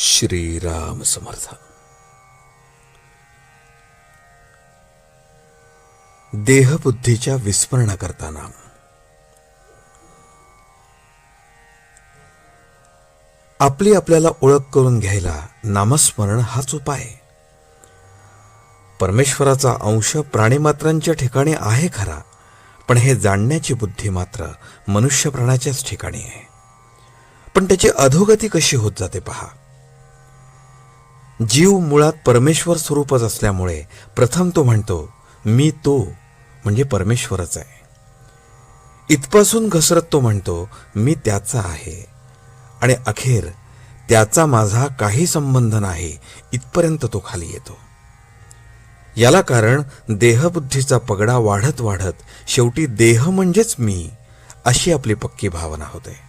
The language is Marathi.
श्रीराम समर्थ। देहबुद्धीच्या विस्मरणा करताना आपली आपल्याला ओळख करून घ्यायला नामस्मरण हाच उपाय परमेश्वराचा अंश प्राणीमात्रांच्या ठिकाणी आहे खरा पण हे जाणण्याची बुद्धी मात्र मनुष्य प्राण्याच्याच ठिकाणी आहे. पण त्याची अधोगती कशी होत जाते पहा. जीव मुळात परमेश्वर स्वरूपच असल्यामुळे प्रथम तो म्हणतो मी तो म्हणजे परमेश्वरच आहे. इथपासून घसरत तो म्हणतो मी त्याचा आहे. आणि अखेर त्याचा माझा काही संबंध नाही इथपर्यंत तो खाली येतो. याला कारण देहबुद्धीचा पगडा वाढत वाढत शेवटी देह म्हणजेच मी अशी आपली पक्की भावना होते.